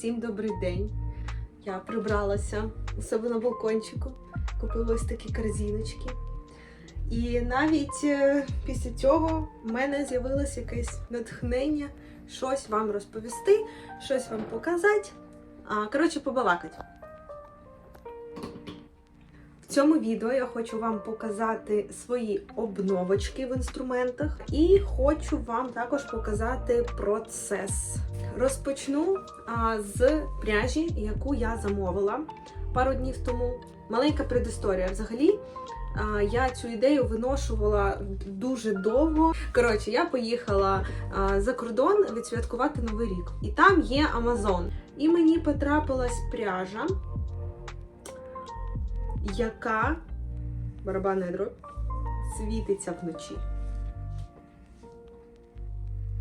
Всім добрий день. Я прибралася у себе на балкончику, купила ось такі корзиночки. І навіть е, після цього в мене з'явилось якесь натхнення щось вам розповісти, щось вам показати. Коротше, побалакати. Цьому відео я хочу вам показати свої обновочки в інструментах і хочу вам також показати процес. Розпочну а, з пряжі, яку я замовила пару днів тому. Маленька предісторія. Взагалі, я цю ідею виношувала дуже довго. Коротше, я поїхала за кордон відсвяткувати Новий рік. І там є Амазон. І мені потрапилась пряжа, яка барабанна дробь світиться вночі.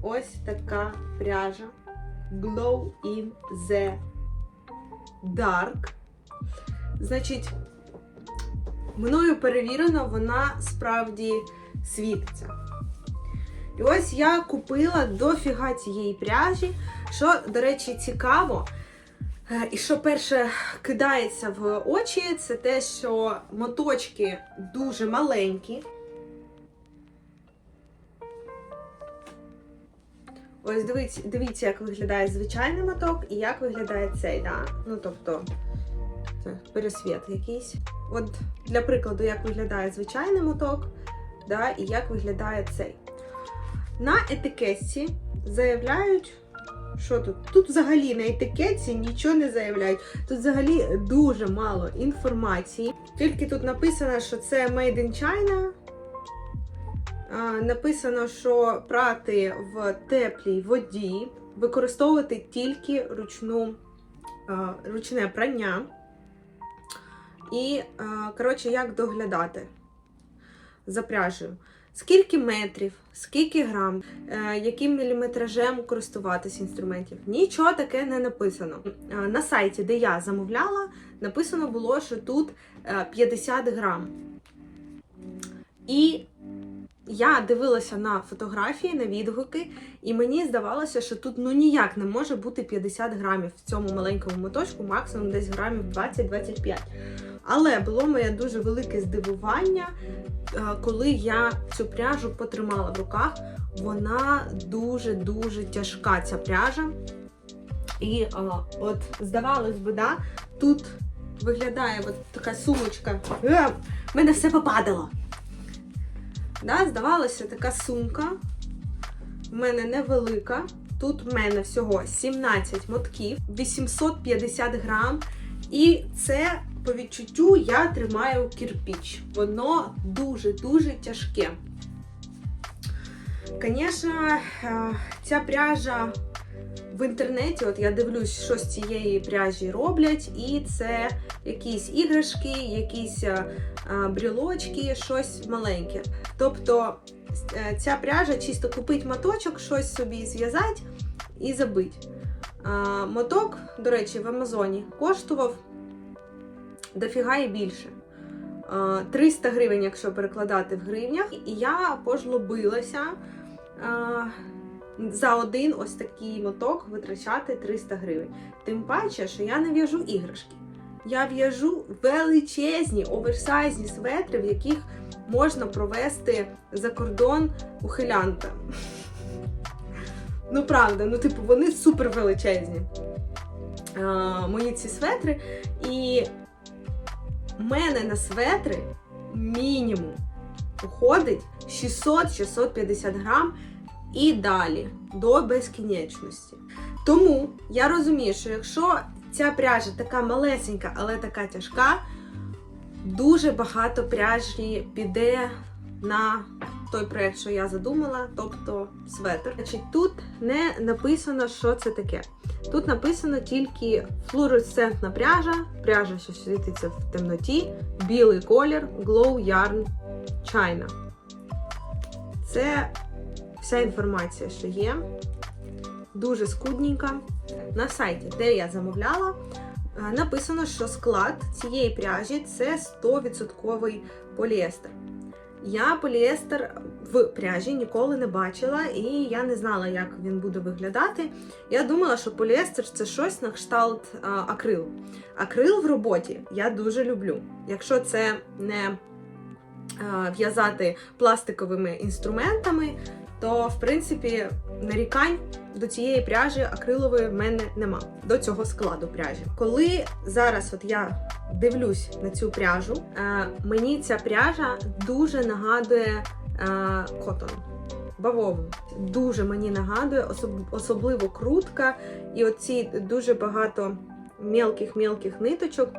Ось така пряжа. Glow in the Dark. Значить, мною перевірено, вона справді світиться. І ось я купила дофіга цієї пряжі. Що, до речі, цікаво, і що перше кидається в очі, це те, що моточки дуже маленькі. Ось дивіться, дивіться, як виглядає звичайний моток і як виглядає цей, да? Ну, тобто, це пересвіт якийсь. От для прикладу, як виглядає звичайний моток, да, і як виглядає цей. На етикетці заявляють, що тут? Тут взагалі на етикетці нічого не заявляють. Тут взагалі дуже мало інформації. Тільки тут написано, що це Made in China. Написано, що прати в теплій воді, використовувати тільки ручну, ручне прання. І, коротше, як доглядати за пряжею. Скільки метрів, скільки грам, е, яким міліметражем користуватись інструментів. Нічого таке не написано. Е, На сайті, де я замовляла, написано було, що тут е, 50 грам. І я дивилася на фотографії, на відгуки, і мені здавалося, що тут ну ніяк не може бути 50 грамів в цьому маленькому моточку, максимум десь грамів 20-25. Але було моє дуже велике здивування, е, коли я цю пряжу потримала в руках. Вона дуже-дуже тяжка, ця пряжа. І а, от, здавалось би, да, тут виглядає от така сумочка. Е, в мене все попадало. Да, здавалося, така сумка. В мене невелика. Тут в мене всього 17 мотків, 850 грам. І це по відчуттю я тримаю кірпіч. Воно дуже-дуже тяжке. Звісно, е, ця пряжа в інтернеті, от я дивлюсь, що з цієї пряжі роблять, і це якісь іграшки, якісь е, е, брілочки, щось маленьке. Тобто е, ця пряжа чисто купить моточок, щось собі зв'язати і забить. Моток, до речі, в Амазоні коштував дофіга і більше. 300 гривень, якщо перекладати в гривнях. І я пожлобилася за один ось такий моток витрачати 300 гривень. Тим паче, що я не в'яжу іграшки. Я в'яжу величезні оверсайзні светри, в яких можна провести за кордон ухилянта. Ну, правда, ну, типу, вони супер величезні. Мої ці светри. І в мене на светри мінімум уходить 600-650 грам і далі до безкінечності. Тому я розумію, що якщо ця пряжа така малесенька, але така тяжка, дуже багато пряжі піде на той проект, що я задумала, тобто светр. Значить, тут не написано, що це таке. Тут написано тільки флуоресцентна пряжа, пряжа, що світиться в темноті, білий колір, Glow Yarn China. Це вся інформація, що є. Дуже скудненька. На сайті, де я замовляла, е, написано, що склад цієї пряжі це 100% поліестер. Я поліестер в пряжі ніколи не бачила, і я не знала, як він буде виглядати. Я думала, що поліестер це щось на кшталт а, акрил. Акрил в роботі я дуже люблю. Якщо це не а, в'язати пластиковими інструментами, то в принципі нарікань до цієї пряжі акрилової в мене нема до цього складу пряжі. Коли зараз от я дивлюсь на цю пряжу, е, мені ця пряжа дуже нагадує е, котон. Бавовну. Дуже мені нагадує, особ- особливо крутка, і оці дуже багато мелких-мелких ниточок.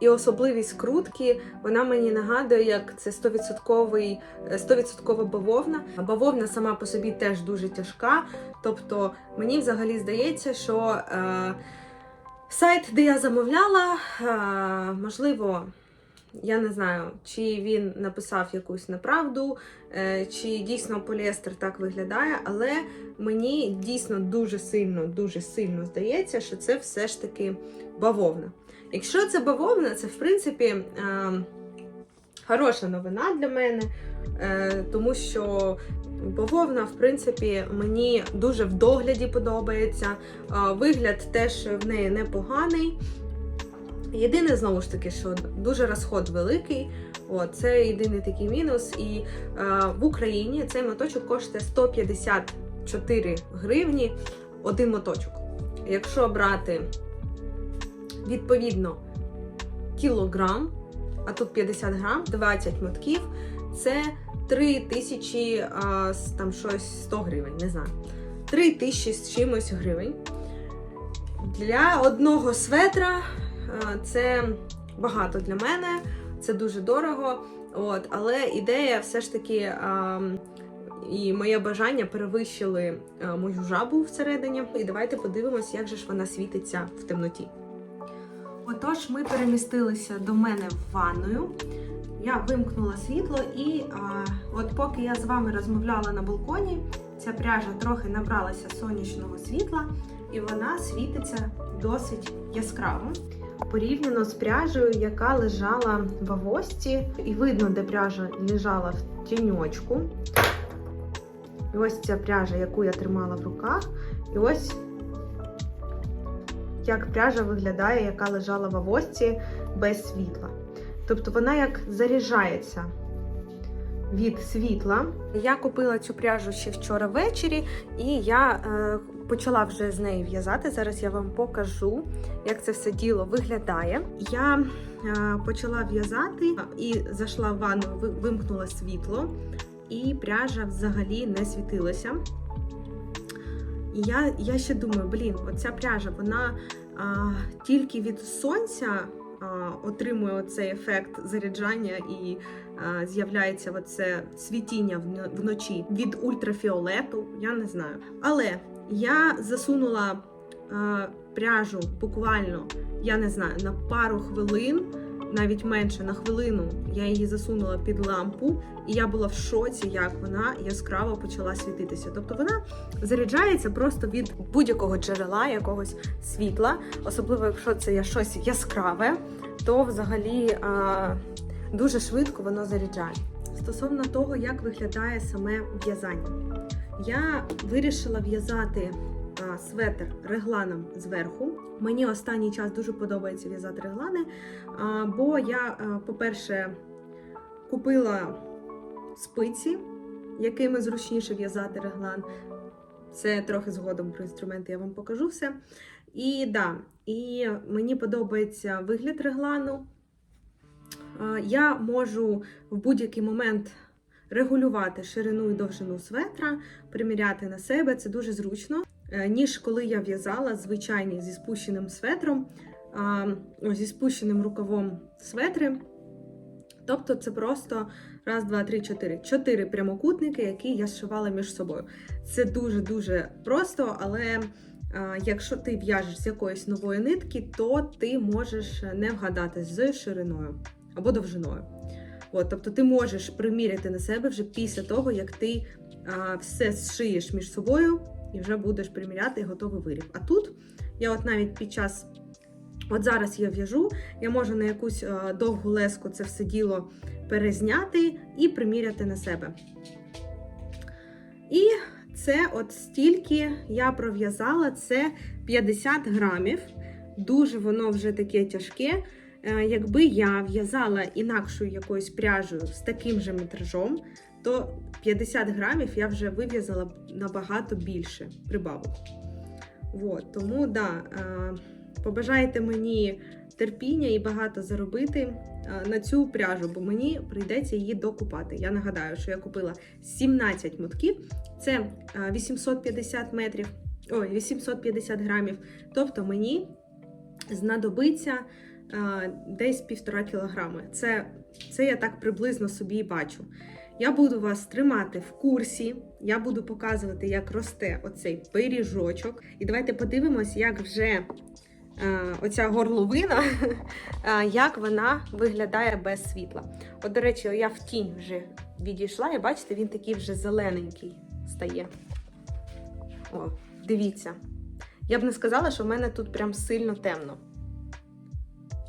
І особливість крутки, вона мені нагадує, як це 100%, е, 100% бавовна. Бавовна сама по собі теж дуже тяжка. Тобто мені взагалі здається, що е, сайт, де я замовляла, е, можливо, я не знаю, чи він написав якусь неправду, е, чи дійсно поліестер так виглядає, але мені дійсно дуже сильно, дуже сильно здається, що це все ж таки бавовна. Якщо це бавовна, це в принципі е, хороша новина для мене, е, тому що бавовна, в принципі, мені дуже в догляді подобається. Е, вигляд теж в неї непоганий. Єдине, знову ж таки, що дуже розход великий. От, це єдиний такий мінус. І е, в Україні цей моточок коштує 154 гривні один моточок. Якщо брати відповідно кілограм, а тут 50 грам, 20 мотків, це 3 тисячі а, там щось 100 гривень, не знаю. 3 тисячі з чимось гривень. Для одного светра це багато для мене, це дуже дорого. От, але ідея все ж таки. А, і моє бажання перевищили мою жабу всередині. І давайте подивимось, як же ж вона світиться в темноті. Отож, ми перемістилися до мене в ванною. Я вимкнула світло, і а, от поки я з вами розмовляла на балконі, ця пряжа трохи набралася сонячного світла, і вона світиться досить яскраво. Порівняно з пряжею, яка лежала в авості, і видно, де пряжа лежала в тіньочку. І ось ця пряжа, яку я тримала в руках, і ось як пряжа виглядає, яка лежала в авості без світла. Тобто вона як заряджається від світла. Я купила цю пряжу ще вчора ввечері, і я е, почала вже з неї в'язати. Зараз я вам покажу, як це все діло виглядає. Я е, почала в'язати і зайшла в ванну, вимкнула світло, і пряжа взагалі не світилася. І я, я ще думаю, блін, оця пряжа, вона а, тільки від сонця а, отримує оцей ефект заряджання і з'являється оце світіння вночі від ультрафіолету, я не знаю. Але я засунула а, пряжу буквально, я не знаю, на пару хвилин. Навіть менше на хвилину я її засунула під лампу, і я була в шоці, як вона яскраво почала світитися. Тобто вона заряджається просто від будь-якого джерела, якогось світла, особливо якщо це є щось яскраве, то взагалі а, дуже швидко воно заряджає. Стосовно того, як виглядає саме в'язання, я вирішила в'язати светр регланом зверху. Мені останній час дуже подобається в'язати реглани, бо я, а, по-перше, купила спиці, якими зручніше в'язати реглан. Це трохи згодом про інструменти я вам покажу все. І да, і мені подобається вигляд реглану. Е, Я можу в будь-який момент регулювати ширину і довжину светра, приміряти на себе, це дуже зручно. Е, Ніж коли я в'язала звичайні зі спущеним светром, зі спущеним рукавом светри. Тобто це просто раз, два, три, чотири. Чотири прямокутники, які я зшивала між собою. Це дуже-дуже просто, але якщо ти в'яжеш з якоїсь нової нитки, то ти можеш не вгадати з шириною або довжиною. От, тобто ти можеш приміряти на себе вже після того, як ти все зшиєш між собою і вже будеш приміряти готовий виріб. А тут я от навіть під час. От зараз я в'яжу, я можу на якусь е, довгу леску це все діло перезняти і приміряти на себе. І це от стільки я пров'язала, це 50 грамів. Дуже воно вже таке тяжке. Е, Якби я в'язала інакшою якоюсь пряжею з таким же метражом, то 50 грамів я вже вив'язала набагато більше прибавок. Вот, тому да, е, побажайте мені терпіння і багато заробити е, на цю пряжу, бо мені прийдеться її докупати. Я нагадаю, що я купила 17 мотків, це е, 850 метрів, ой, 850 грамів. Тобто мені знадобиться е, десь півтора кілограми. Це, це я так приблизно собі і бачу. Я буду вас тримати в курсі, я буду показувати, як росте оцей пиріжочок. І давайте подивимось, як вже е, оця горловина, е, як вона виглядає без світла. От, до речі, я в тінь вже відійшла, і бачите, він такий вже зелененький стає. О, дивіться. Я б не сказала, що в мене тут прям сильно темно.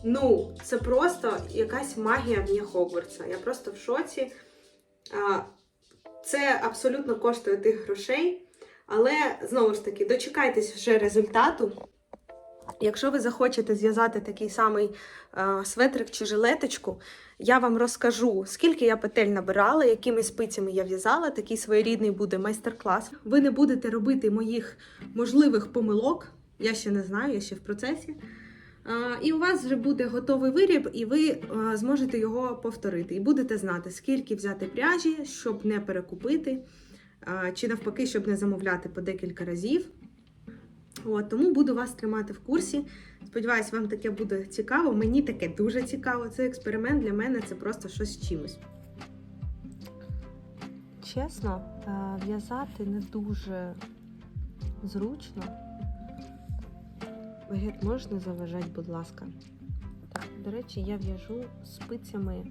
Ну, це просто якась магія вні Хогвартса. Я просто в шоці. Це абсолютно коштує тих грошей. Але знову ж таки, дочекайтесь вже результату. Якщо ви захочете зв'язати такий самий е, светрик чи жилеточку, я вам розкажу, скільки я петель набирала, якими спицями я в'язала. Такий своєрідний буде майстер-клас. Ви не будете робити моїх можливих помилок. Я ще не знаю, я ще в процесі. І у вас вже буде готовий виріб, і ви зможете його повторити. І будете знати, скільки взяти пряжі, щоб не перекупити, чи навпаки, щоб не замовляти по декілька разів. От, тому буду вас тримати в курсі. Сподіваюсь, вам таке буде цікаво. Мені таке дуже цікаво. Це експеримент для мене це просто щось з чимось. Чесно, е, в'язати не дуже зручно. Вегет, можеш не заважати, будь ласка. Так, до речі, я в'яжу спицями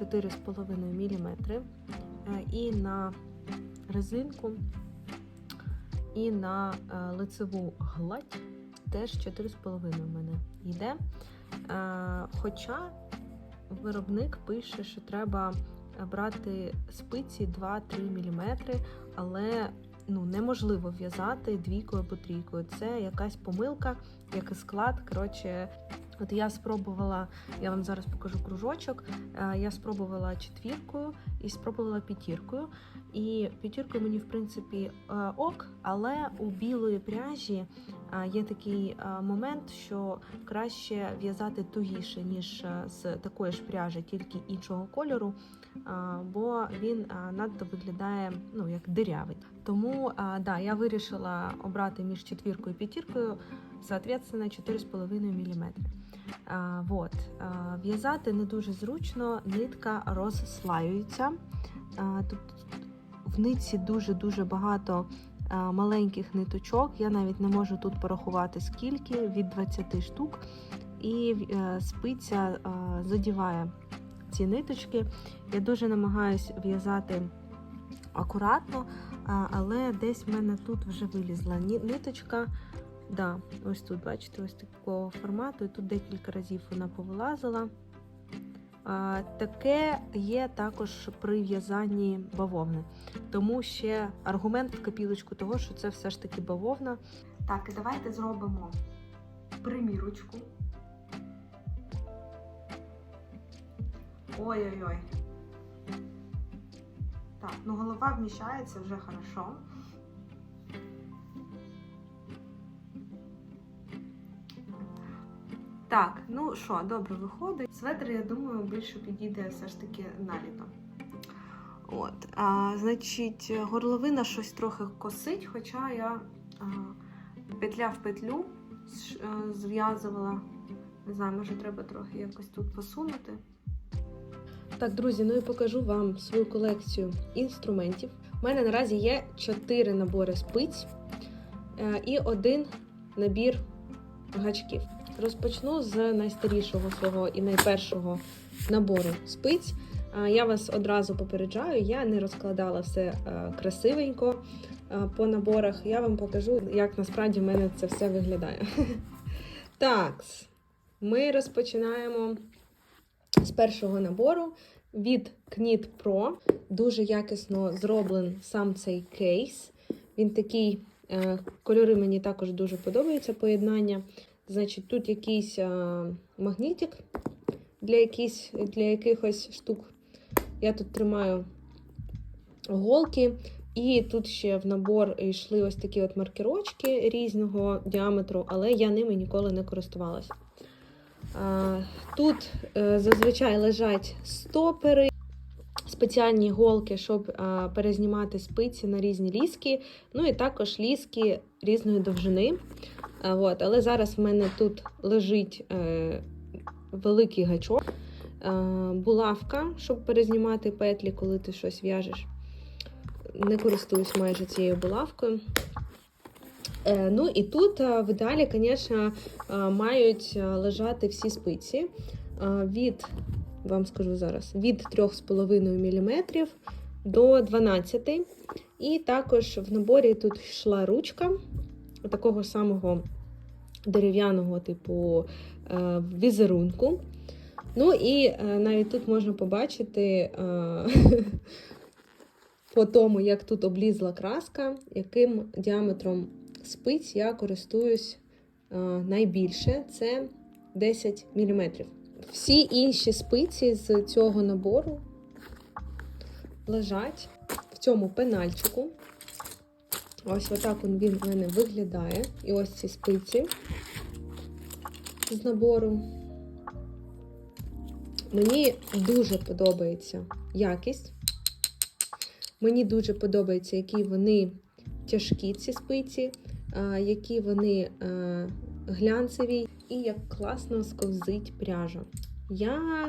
4,5 мм е, і на резинку, і на е, лицеву гладь теж 4,5 у мене йде. Е, Хоча виробник пише, що треба брати спиці 2-3 мм, але ну, неможливо в'язати двійкою або трійкою. Це якась помилка, як склад. Коротше, от я спробувала, я вам зараз покажу кружочок. е, Я спробувала четвіркою і спробувала п'ятіркою. І п'ятіркою мені, в принципі, е, ок, але у білої пряжі є такий момент, що краще в'язати тугіше, ніж е, з такої ж пряжі, тільки іншого кольору. бо він надто виглядає ну, як дирявий. Тому да, я вирішила обрати між четвіркою і п'ятіркою, соответственно, 4,5 мм. Вот. в'язати не дуже зручно, нитка розслаюється. Тут в нитці дуже-дуже багато маленьких ниточок. Я навіть не можу тут порахувати скільки, від 20 штук. І е, спиця задіває ці ниточки. Я дуже намагаюся в'язати акуратно, але десь в мене тут вже вилізла ниточка. Да, ось тут, бачите, ось такого формату, і тут декілька разів вона повилазила. Таке є також при в'язанні бавовни. Тому ще аргумент в копілочку того, що це все ж таки бавовна. Так, давайте зробимо примірочку. Ой-ой-ой. Так, ну голова вміщається вже хорошо. Так, ну що, добре виходить. Светр, я думаю, більше підійде все ж таки на літо. От, а, значить, горловина щось трохи косить, хоча я а, петля в петлю зв'язувала. Не знаю, може треба трохи якось тут посунути. Так, друзі, ну і покажу вам свою колекцію інструментів. У мене наразі є 4 набори спиць е, і один набір гачків. Розпочну з найстарішого свого і найпершого набору спиць. Я вас одразу попереджаю, я не розкладала все е, красивенько е, по наборах. Я вам покажу, як насправді в мене це все виглядає. Так, ми розпочинаємо з першого набору від Knit Pro. Дуже якісно зроблений сам цей кейс. Він такий, е, кольори мені також дуже подобаються поєднання. Значить, тут якийсь е, магнітик для, якісь, для якихось штук. Я тут тримаю голки. І тут ще в набор йшли ось такі от маркерочки різного діаметру, але я ними ніколи не користувалася. А, Тут е, зазвичай лежать стопери, спеціальні голки, щоб а, перезнімати спиці на різні ліски. Ну і також ліски різної довжини. От, але зараз в мене тут лежить е, великий гачок, е, булавка, щоб перезнімати петлі, коли ти щось в'яжеш. Не користуюсь майже цією булавкою. Е, ну і тут е, в ідеалі, звісно, е, мають е, лежати всі спиці е, від, вам скажу зараз, від 3,5 мм до 12 І також в наборі тут йшла ручка такого самого дерев'яного типу е, візерунку. Ну і е, навіть тут можна побачити е, по тому, як тут облізла краска, яким діаметром спиць я користуюсь найбільше. Це 10 мм. Всі інші спиці з цього набору лежать в цьому пенальчику. Ось отак він в мене виглядає. І ось ці спиці з набору. Мені дуже подобається якість. Мені дуже подобається, які вони тяжкі, ці спиці, які вони глянцеві і як класно сковзить пряжа. Я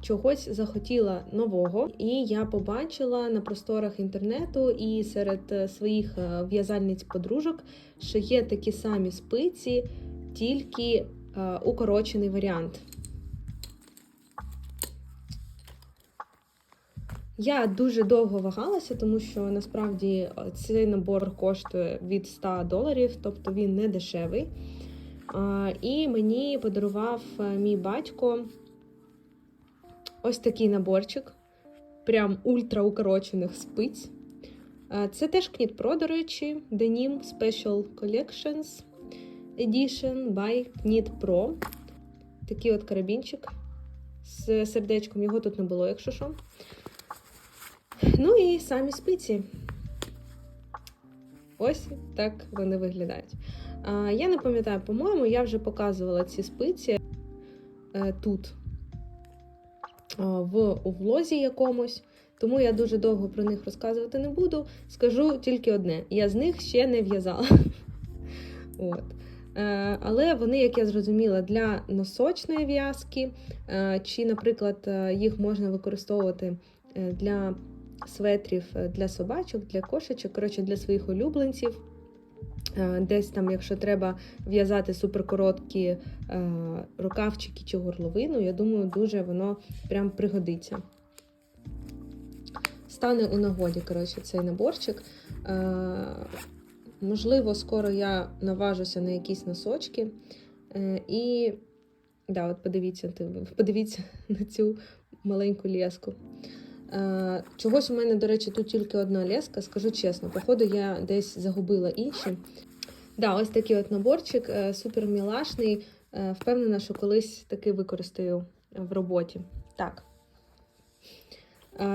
чогось захотіла нового, і я побачила на просторах інтернету і серед е, своїх е, в'язальниць подружок, що є такі самі спиці, тільки е, укорочений варіант. Я дуже довго вагалася, тому що насправді е, цей набор коштує від 100 доларів, тобто він не дешевий. І мені подарував е, мій батько ось такий наборчик, прям ультраукорочених спиць. Це теж Pro, до речі, Denim Special Collections Edition by Knit Pro. Такий от карабінчик з сердечком, його тут не було, якщо що. Ну і самі спиці. Ось так вони виглядають. Я не пам'ятаю, по-моєму, я вже показувала ці спиці е, тут, в у влозі якомусь, тому я дуже довго про них розказувати не буду. Скажу тільки одне: я з них ще не в'язала. От. Е, Але вони, як я зрозуміла, для носочної в'язки, е, чи, наприклад, е, їх можна використовувати для светрів для собачок, для кошечок, коротше, для своїх улюбленців. Е, Десь там, якщо треба в'язати суперкороткі е, рукавчики чи горловину, я думаю, дуже воно прям пригодиться. Стане у нагоді, коротше, цей наборчик. Е, Можливо, скоро я наважуся на якісь носочки. І да, от подивіться, подивіться на цю маленьку леску. Е, Чогось у мене, до речі, тут тільки одна леска, скажу чесно, походу я десь загубила інші. Да, ось такий от наборчик, е, супер мілашний. Е, Впевнена, що колись таки використаю в роботі. Так.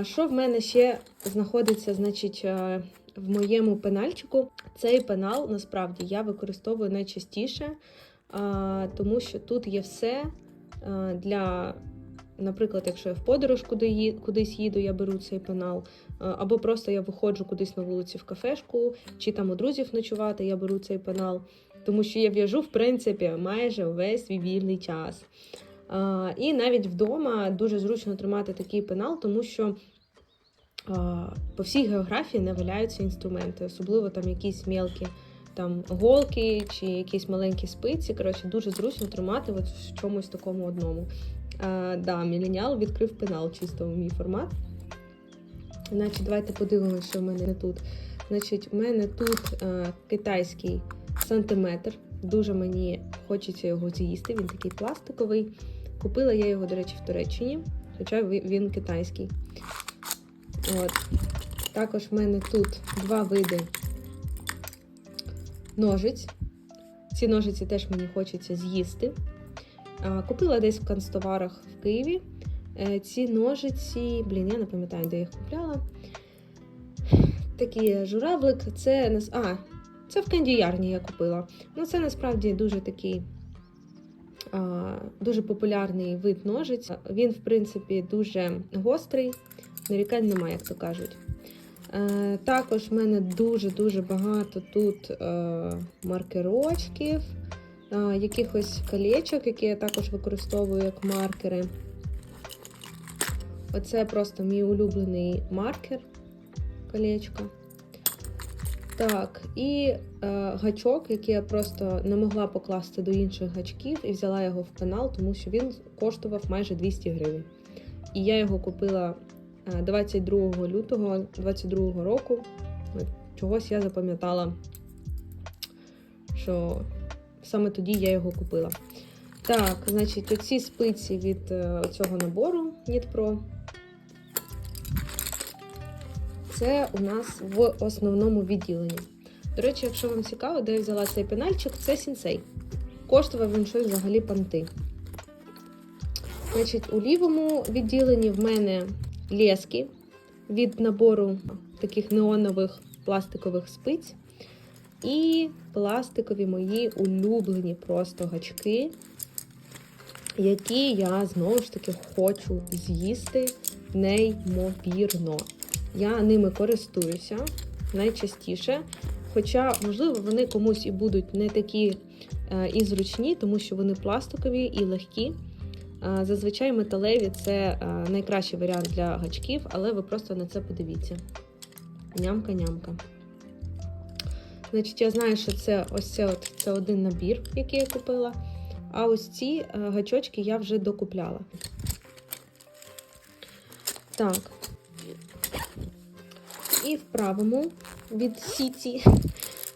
Що в мене ще знаходиться, значить, в моєму пенальчику? Цей пенал насправді я використовую найчастіше, тому що тут є все для Наприклад, якщо я в подорож куди кудись їду, я беру цей пенал, е, або просто я виходжу кудись на вулиці в кафешку, чи там у друзів ночувати, я беру цей пенал, тому що я в'яжу, в принципі, майже увесь свій вільний час. І навіть вдома дуже зручно тримати такий пенал, тому що по всій географії не валяються інструменти, особливо там якісь мелкі там голки чи якісь маленькі спиці. Коротше, дуже зручно тримати в чомусь такому одному. А, да, Міленіал відкрив пенал, чисто в мій формат. Значить, давайте подивимося, що в мене тут. Значить, в мене тут е, китайський сантиметр. Дуже мені хочеться його з'їсти. Він такий пластиковий. Купила я його, до речі, в Туреччині, хоча він китайський. От. Також в мене тут два види ножиць. Ці ножиці теж мені хочеться з'їсти. Купила десь в канцтоварах в Києві. Е, Ці ножиці, блін, я не пам'ятаю, де я їх купляла. Такий журавлик, це а, це в кандіярні я купила. Ну, це насправді дуже такий дуже популярний вид ножиць. Він, в принципі, дуже гострий, нарікань немає, як то кажуть. Е, також в мене дуже-дуже багато тут е, маркерочків, якихось колечок, які я також використовую як маркери. Оце просто мій улюблений маркер колечко. Так, і е, гачок, який я просто не могла покласти до інших гачків і взяла його в пенал, тому що він коштував майже 200 гривень. І я його купила е, 22 лютого 22 року. Чогось я запам'ятала, що саме тоді я його купила. Так, значить, оці спиці від е, цього набору Pro. Це у нас в основному відділенні. До речі, якщо вам цікаво, де я взяла цей пенальчик, це сінсей. Коштував він щось взагалі панти. Значить, у лівому відділенні в мене лески від набору таких неонових пластикових спиць. І пластикові мої улюблені просто гачки, які я знову ж таки хочу з'їсти неймовірно. Я ними користуюся найчастіше. Хоча, можливо, вони комусь і будуть не такі е, і зручні, тому що вони пластикові і легкі. Е, Зазвичай металеві це е, найкращий варіант для гачків, але ви просто на це подивіться. Нямка-нямка. Значить, я знаю, що це ось це, от, це один набір, який я купила. А ось ці е, гачочки я вже докупляла. Так. І в правому від Сіті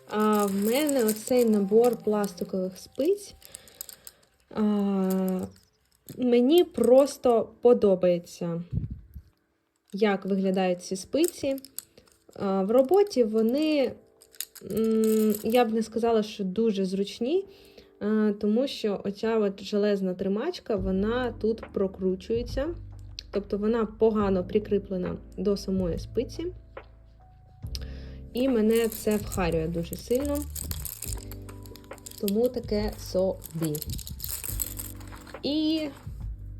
а, в мене оцей набор пластикових спиць. А, мені просто подобається, як виглядають ці спиці. А, в роботі вони, я б не сказала, що дуже зручні, тому що оця от железна тримачка, вона тут прокручується. Тобто вона погано прикріплена до самої спиці. І мене це вхарює дуже сильно. Тому таке собі. І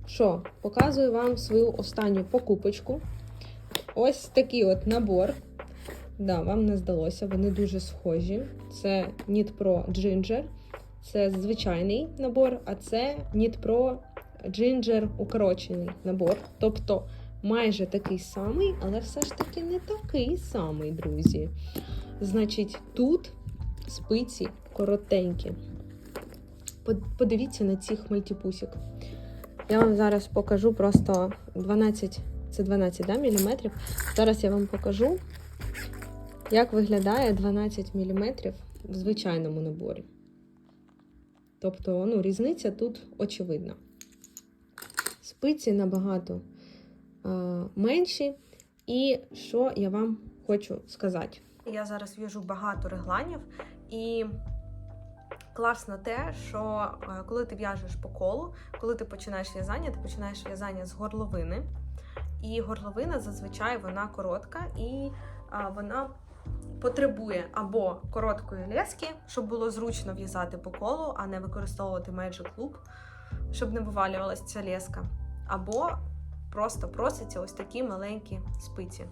що, показую вам свою останню покупочку. Ось такий от набор. Да, вам не здалося, вони дуже схожі. Це Knit Pro Ginger. Це звичайний набор, а це Knit Pro Ginger укорочений набор. Тобто майже такий самий, але все ж таки не такий самий, друзі. Значить, тут спиці коротенькі. Подивіться на цих мультипусик. Я вам зараз покажу просто 12, це 12 да, мм. Зараз я вам покажу, як виглядає 12 мм в звичайному наборі. Тобто, ну, різниця тут очевидна. Спиці набагато е, менші. І що я вам хочу сказати? Я зараз в'яжу багато регланів, і класно те, що е, коли ти в'яжеш по колу, коли ти починаєш в'язання, ти починаєш в'язання з горловини. І горловина зазвичай вона коротка, і е, вона потребує або короткої лески, щоб було зручно в'язати по колу, а не використовувати Magic Loop, щоб не вивалювалася ця леска. Або просто просяться ось такі маленькі спиці.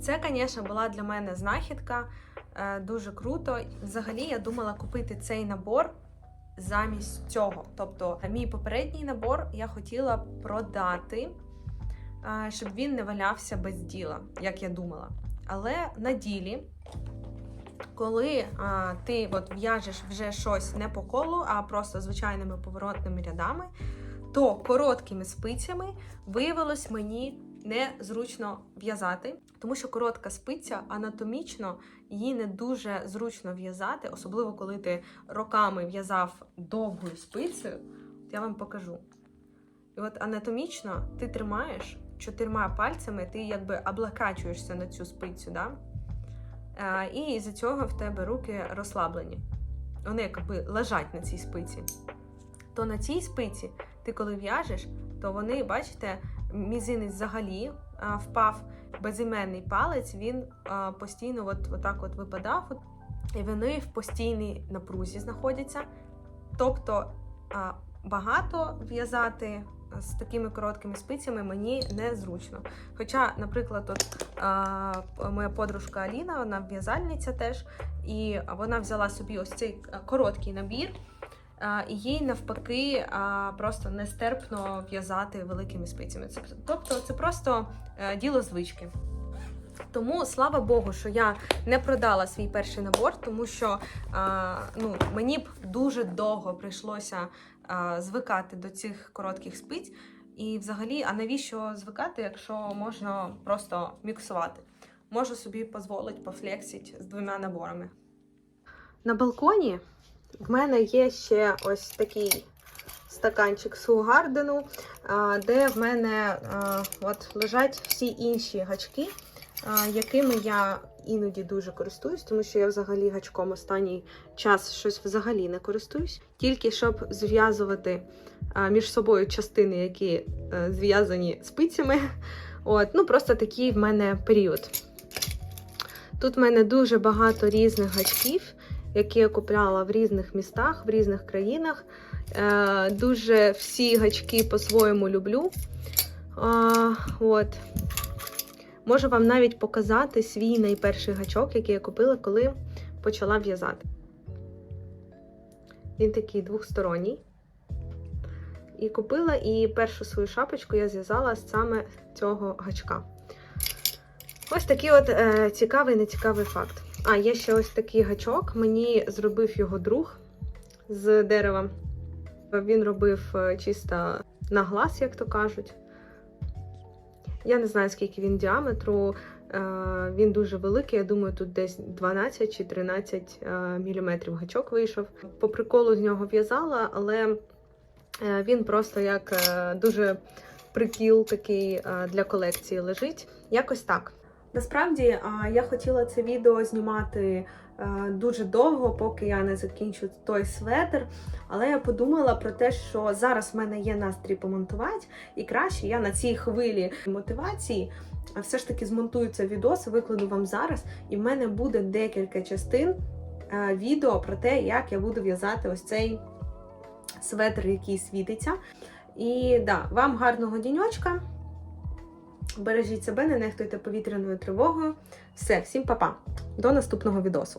Це, звісно, була для мене знахідка. е, Дуже круто. Взагалі, я думала купити цей набор замість цього. Тобто, мій попередній набор я хотіла продати, е, щоб він не валявся без діла, як я думала. Але на ділі, коли а, ти от в'яжеш вже щось не по колу, а просто звичайними поворотними рядами, то короткими спицями виявилось мені незручно в'язати, тому що коротка спиця анатомічно її не дуже зручно в'язати, особливо коли ти роками в'язав довгою спицею. Я вам покажу. І от анатомічно ти тримаєш чотирма пальцями, ти якби облакачуєшся на цю спицю, да? Е, і із-за цього в тебе руки розслаблені. Вони якби лежать на цій спиці. То на цій спиці, ти коли в'яжеш, то вони, бачите, мізинець взагалі а, впав, безіменний палець, він а, постійно от, отак от випадав, і вони в постійній напрузі знаходяться. Тобто багато в'язати з такими короткими спицями мені незручно. Хоча, наприклад, от, а, моя подружка Аліна, вона в'язальниця теж, і вона взяла собі ось цей короткий набір. А, і їй навпаки а, просто нестерпно в'язати великими спицями. Це, тобто це просто е, діло звички. Тому слава Богу, що я не продала свій перший набор, тому що а, ну, мені б дуже довго прийшлося а, звикати до цих коротких спиць. І взагалі, а навіщо звикати, якщо можна просто міксувати? Можу собі дозволити пофлексити з двома наборами. На балконі в мене є ще ось такий стаканчик Сугардену, де в мене от лежать всі інші гачки, якими я іноді дуже користуюсь, тому що я взагалі гачком останній час щось взагалі не користуюсь. Тільки щоб зв'язувати між собою частини, які е, зв'язані спицями. От, ну просто такий в мене період. Тут в мене дуже багато різних гачків які я купляла в різних містах, в різних країнах. Е, Дуже всі гачки по-своєму люблю. А, от. Можу вам навіть показати свій найперший гачок, який я купила, коли почала в'язати. Він такий двохсторонній. І купила, і першу свою шапочку я зв'язала з саме цього гачка. Ось такий от е, цікавий нецікавий факт. А, є ще ось такий гачок. Мені зробив його друг з дерева. Він робив е, чисто на глаз, як то кажуть. Я не знаю, скільки він діаметру. Е, Він дуже великий. Я думаю, тут десь 12 чи 13 е, міліметрів гачок вийшов. По приколу з нього в'язала, але е, він просто як дуже прикіл такий для колекції лежить. Якось так. Насправді я хотіла це відео знімати дуже довго, поки я не закінчу той светр. Але я подумала про те, що зараз в мене є настрій помонтувати, і краще я на цій хвилі мотивації все ж таки змонтую це відос, викладу вам зараз, і в мене буде декілька частин е, відео про те, як я буду в'язати ось цей светр, який світиться. І да, вам гарного діньочка. Бережіть себе, не нехтуйте повітряною тривогою. Все, всім па-па. До наступного відосу.